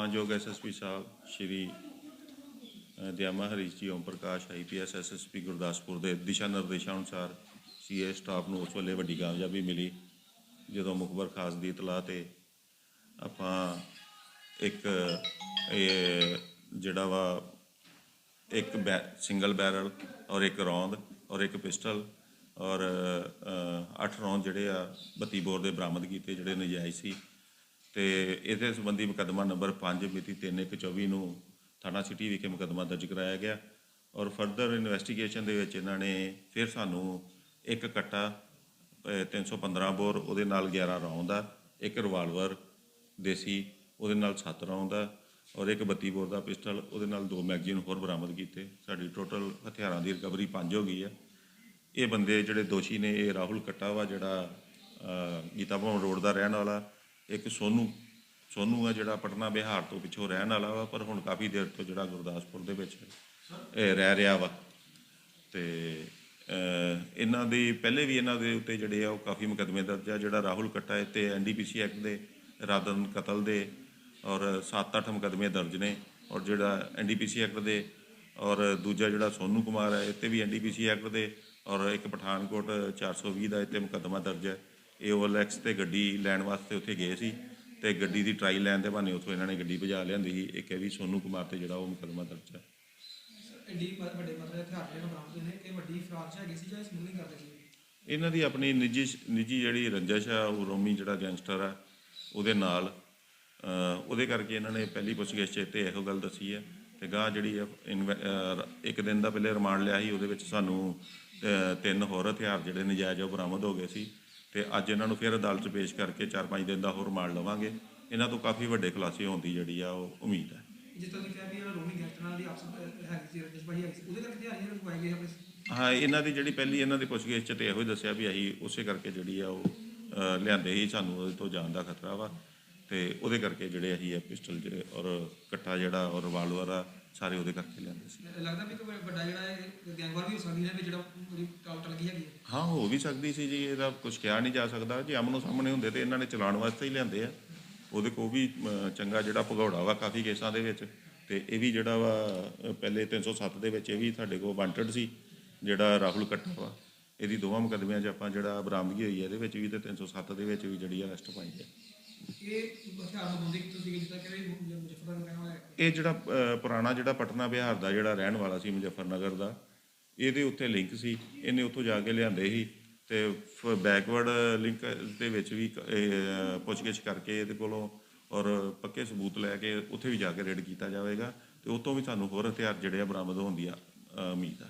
ਮਾਨਯੋਗ ਐਸਐਸਪੀ ਸਾਹਿਬ, ਸ਼੍ਰੀ Dayama Harish ji, Om Prakash IPS SSP Gurdaspur ਦੇ ਦਿਸ਼ਾ ਨਿਰਦੇਸ਼ਾਂ ਅਨੁਸਾਰ ਸੀਏ ਸਟਾਫ ਨੂੰ ਉਸ ਵੇਲੇ ਵੱਡੀ ਕਾਮਯਾਬੀ ਮਿਲੀ, ਜਦੋਂ ਮੁਖਬਰ ਖਾਸ ਦੀ ਇਤਲਾਹ ਤੇ ਆਪਾਂ ਇੱਕ, ਇਹ ਜਿਹੜਾ ਵਾ, ਇੱਕ ਸਿੰਗਲ ਬੈਰਲ ਔਰ ਇੱਕ ਰੌਂਦ ਔਰ ਇੱਕ ਪਿਸਟਲ ਔਰ 8 ਰੌਂਦ ਜਿਹੜੇ ਆ 32 ਬੋਰ ਦੇ ਬਰਾਮਦ ਕੀਤੇ ਜਿਹੜੇ ਨਜਾਇਜ਼ ਸੀ। ਤੇ ਇਹਦੇ ਸੰਬੰਧੀ ਮੁਕੱਦਮਾ ਨੰਬਰ 5 ਮਿਤੀ 3124 ਨੂੰ ਥਾਣਾ ਸਿਟੀ ਵਿਖੇ ਮੁਕੱਦਮਾ ਦਰਜ ਕਰਾਇਆ ਗਿਆ ਔਰ ਫਰਦਰ ਇਨਵੈਸਟੀਗੇਸ਼ਨ ਦੇ ਵਿੱਚ ਇਹਨਾਂ ਨੇ ਫਿਰ ਸਾਨੂੰ ਇੱਕ ਕੱਟਾ, ਅਹ 315 ਬੋਰ, ਉਹਦੇ ਨਾਲ 11 ਰੌਂਦ ਆ ਇੱਕ ਰਿਵਾਲਵਰ ਦੇਸੀ, ਉਹਦੇ ਨਾਲ 7 ਰੌਂਦ ਆ ਔਰ ਇੱਕ 32 ਬੋਰ ਦਾ ਪਿਸਟਲ, ਉਹਦੇ ਨਾਲ ਦੋ ਮੈਗਜ਼ੀਨ ਹੋਰ ਬਰਾਮਦ ਕੀਤੇ। ਸਾਡੀ ਟੋਟਲ ਹਥਿਆਰਾਂ ਦੀ ਰਿਕਵਰੀ 5 ਹੋ ਗਈ ਹੈ ਇਹ ਬੰਦੇ ਜਿਹੜੇ ਦੋਸ਼ੀ ਨੇ, ਇਹ ਰਾਹੁਲ ਕੱਟਾਵਾ ਜਿਹੜਾ ਗੀਤਾ ਭਵਨ ਰੋਡ ਦਾ ਰਹਿਣ ਵਾਲਾ। ਇੱਕ ਸੋਨੂ ਸੋਨੂ ਆ ਜਿਹੜਾ ਪਟਨਾ ਬਿਹਾਰ ਤੋਂ ਪਿੱਛੋਂ ਰਹਿਣ ਵਾਲਾ ਵਾ, ਪਰ ਹੁਣ ਕਾਫੀ ਦੇਰ ਤੋਂ ਜਿਹੜਾ ਗੁਰਦਾਸਪੁਰ ਦੇ ਵਿੱਚ ਇਹ ਰਹਿ ਰਿਹਾ ਵਾ। ਤੇ ਇਹਨਾਂ ਦੇ, ਪਹਿਲੇ ਵੀ ਇਹਨਾਂ ਦੇ ਉੱਤੇ ਜਿਹੜੇ ਆ, ਉਹ ਕਾਫੀ ਮੁਕੱਦਮੇ ਦਰਜ ਆ। ਜਿਹੜਾ ਰਾਹੁਲ ਕੱਟਾ ਹੈ ਤੇ ਐਨਡੀਪੀਸੀ ਐਕਟ ਦੇ ਇਰਾਦਨ ਕਤਲ ਦੇ ਔਰ 7-8 ਮੁਕੱਦਮੇ ਦਰਜ ਨੇ। ਔਰ ਜਿਹੜਾ ਐਨਡੀਪੀਸੀ ਐਕਟ ਦੇ ਔਰ ਦੂਜਾ ਜਿਹੜਾ ਸੋਨੂ ਕੁਮਾਰ ਹੈ ਇਹ 'ਤੇ ਵੀ ਐਨਡੀਪੀਸੀ ਐਕਟ ਦੇ ਔਰ ਇੱਕ ਪਠਾਨਕੋਟ 420 ਦਾ ਇੱਥੇ ਮੁਕੱਦਮਾ ਦਰਜ ਹੈ। ਇਹ OLX ਤੇ ਗੱਡੀ ਲੈਣ ਵਾਸਤੇ ਉੱਥੇ ਗਏ ਸੀ ਤੇ ਗੱਡੀ ਦੀ ਟਰਾਈ ਲੈਣ ਦੇ ਬਹਾਨੇ ਉੱਥੋਂ ਇਹਨਾਂ ਨੇ ਗੱਡੀ ਭਜਾ ਲਿਆਂਦੀ ਸੀ। ਇੱਕ ਇਹ ਵੀ ਸੋਨੂ ਕੁਮਾਰ ਤੇ ਜਿਹੜਾ ਉਹ ਮੁਕੱਦਮਾ ਦਰਜ ਹੈ। ਐਡੀ ਮ- ਵੱਡੇ ਮਤਲਬ ਹਥਿਆਰ ਜਿਹੜੇ ਬਰਾਮਦ ਹੋਏ ਨੇ ਇਹ ਵੱਡੀ ਫਰਾਕ ਚ ਹੈਗੇ ਸੀ ਜਾਂ ਸਮੂਲਿੰਗ ਕਰਦੇ ਸੀ? ਇਹਨਾਂ ਦੀ ਆਪਣੀ ਨਿੱਜੀ ਨਿੱਜੀ ਜਿਹੜੀ ਰੰਜਿਸ਼ ਆ ਉਹ ਰੋਮੀ ਜਿਹੜਾ ਗੈਂਗਸਟਰ ਆ ਉਹਦੇ ਨਾਲ ਉਹਦੇ ਕਰਕੇ ਇਹਨਾਂ ਨੇ ਪਹਿਲੀ ਪੁੱਛਗਿੱਛ ਤੇ ਇਹੋ ਗੱਲ ਦੱਸੀ ਹੈ ਤੇ ਗਾਂ ਜਿਹੜੀ ਇੱਕ ਦਿਨ ਦਾ ਪਹਿਲੇ ਰਿਮਾਂਡ ਲਿਆ ਸੀ ਉਹਦੇ ਵਿੱਚ ਸਾਨੂੰ ਤਿੰਨ ਹੋਰ ਹਥਿਆਰ ਜਿਹੜੇ ਨਜਾਇਜ਼ ਉਹ ਬਰਾਮਦ ਹੋ ਗਏ ਸੀ। ਤੇ ਅੱਜ ਇਹਨਾਂ ਨੂੰ ਫਿਰ ਅਦਾਲਤ 'ਚ ਪੇਸ਼ ਕਰਕੇ 4-5 ਦਿਨ ਦਾ ਹੋਰ ਰਿਮਾਂਡ ਲਵਾਂਗੇ। ਇਹਨਾਂ ਤੋਂ ਕਾਫੀ ਵੱਡੇ ਖੁਲਾਸੇ ਹੋਣ ਦੀ ਜਿਹੜੀ ਆ ਉਹ ਉਮੀਦ ਹੈ। ਜਿਸ ਤਰ੍ਹਾਂ ਤੁਸੀਂ ਕਿਹਾ ਵੀ ਇਹਨਾਂ ਰੋਮੀ ਗੈਂਗਸਟਰਾਂ ਦੀ ਆਪਸ ਵਿੱਚ ਹੈਗੀ ਸੀ ਰਜਿਸ਼ ਭਾਈ ਹੈਗੀ ਸੀ ਉਹਦੇ ਕਰਕੇ ਹਥਿਆਰ ਇਹਨਾਂ ਨੂੰ ਪਾਏ ਗਏ ਆਪਣੇ ਹਾਂ ਇਹਨਾਂ ਦੀ ਜਿਹੜੀ ਪਹਿਲੀ ਇਹਨਾਂ ਦੀ ਪੁੱਛਗਿੱਛ 'ਚ ਤੇ ਇਹੋ ਹੀ ਦੱਸਿਆ ਵੀ ਅਸੀਂ ਉਸੇ ਕਰਕੇ ਜਿਹੜੀ ਆ ਉਹ ਲਿਆਂਦੇ ਹੀ ਸਾਨੂੰ ਉਹਦੇ ਤੋਂ ਜਾਣ ਦਾ ਖਤਰਾ ਵਾ। ਤੇ ਉਹਦੇ ਕਰਕੇ ਜਿਹੜੇ ਅਸੀਂ ਇਹ ਪਿਸਟਲ ਜਿਹੜੇ ਔਰ ਕੱਟਾ ਜਿਹੜਾ ਔਰ ਰਿਵਾਲਵਰ ਆ ਸਾਰੇ ਉਹਦੇ ਕਰਕੇ ਲਿਆਂਦੇ ਸੀ। ਲੱਗਦਾ ਵੀ ਕੋਈ ਵੱਡਾ ਜਿਹੜਾ ਇਹ ਗੈਂਗਵਾਰ ਵੀ ਹੋ ਸਕਦੀ ਹੈ ਵੀ ਜਿਹੜਾ ਪੂਰੀ ਟਲ ਗਈ ਹੈਗੀ ਹੈ। ਹਾਂ ਵੀ ਸਕਦੀ ਸੀ ਜੀ ਇਹਦਾ ਕੁਝ ਕਿਹਾ ਨਹੀਂ ਜਾ ਸਕਦਾ। ਜੇ ਆਮਨੋ ਸਾਹਮਣੇ ਹੁੰਦੇ ਤੇ ਇਹਨਾਂ ਨੇ ਚਲਾਉਣ ਵਾਸਤੇ ਹੀ ਲਿਆਂਦੇ ਆ। ਉਹਦੇ ਕੋਲ ਵੀ ਚੰਗਾ ਜਿਹੜਾ ਭਗੌੜਾ ਵਾ ਕਾਫੀ ਕੇਸਾਂ ਦੇ ਵਿੱਚ। ਤੇ ਇਹ ਵੀ ਜਿਹੜਾ ਵਾ ਪਹਿਲੇ 307 ਦੇ ਵਿੱਚ ਇਹ ਵੀ ਸਾਡੇ ਕੋਲ ਵਾਂਟਡ ਸੀ ਜਿਹੜਾ ਰਾਹੁਲ ਕੱਟਾ ਵਾ। ਇਹਦੀ ਦੋਵਾਂ ਮੁਕੱਦਮਿਆਂ 'ਚ ਆਪਾਂ ਜਿਹੜਾ ਬਰਾਮਦਗੀ ਹੋਈ ਹੈ ਇਹਦੇ ਵਿੱਚ ਵੀ ਤੇ 307 ਦੇ ਵਿੱਚ ਵੀ ਜਿਹੜੀ ਅਰੈਸਟ ਪਾਈ ਹੈ। ਇਹ ਹਥਿਆਰ ਨੂੰ ਬੰਦੇ ਜਿੱਦਾਂ ਕਿ ਮੁਜ਼ੱਫਰਨਗਰ ਰਹਿਣ ਵਾਲਾ ਹੈ ਇਹ ਜਿਹੜਾ ਅ, ਪੁਰਾਣਾ ਜਿਹੜਾ ਪਟਨਾ ਬਿਹਾਰ ਦਾ ਜਿਹੜਾ ਰਹਿਣ ਵਾਲਾ ਸੀ ਮੁਜ਼ੱਫਰਨਗਰ ਦਾ ਇਹਦੇ ਉੱਤੇ ਲਿੰਕ ਸੀ। ਇਹਨੇ ਉੱਥੋਂ ਜਾ ਕੇ ਲਿਆਂਦੇ ਸੀ ਤੇ ਬੈਕਵਰਡ ਲਿੰਕ ਦੇ ਵਿੱਚ ਵੀ ਕ- ਇਹ, ਅ, ਪੁੱਛਗਿੱਛ ਕਰਕੇ ਇਹਦੇ ਕੋਲੋਂ ਔਰ ਪੱਕੇ ਸਬੂਤ ਲੈ ਕੇ ਉੱਥੇ ਵੀ ਜਾ ਕੇ ਰੇਡ ਕੀਤਾ ਜਾਵੇਗਾ ਤੇ ਉਤੋਂ ਵੀ ਸਾਨੂੰ ਹੋਰ ਹਥਿਆਰ ਜਿਹੜੇ ਆ ਬਰਾਮਦ ਹੋਣ ਦੀ ਆ, ਅ, ਉਮੀਦ ਆ।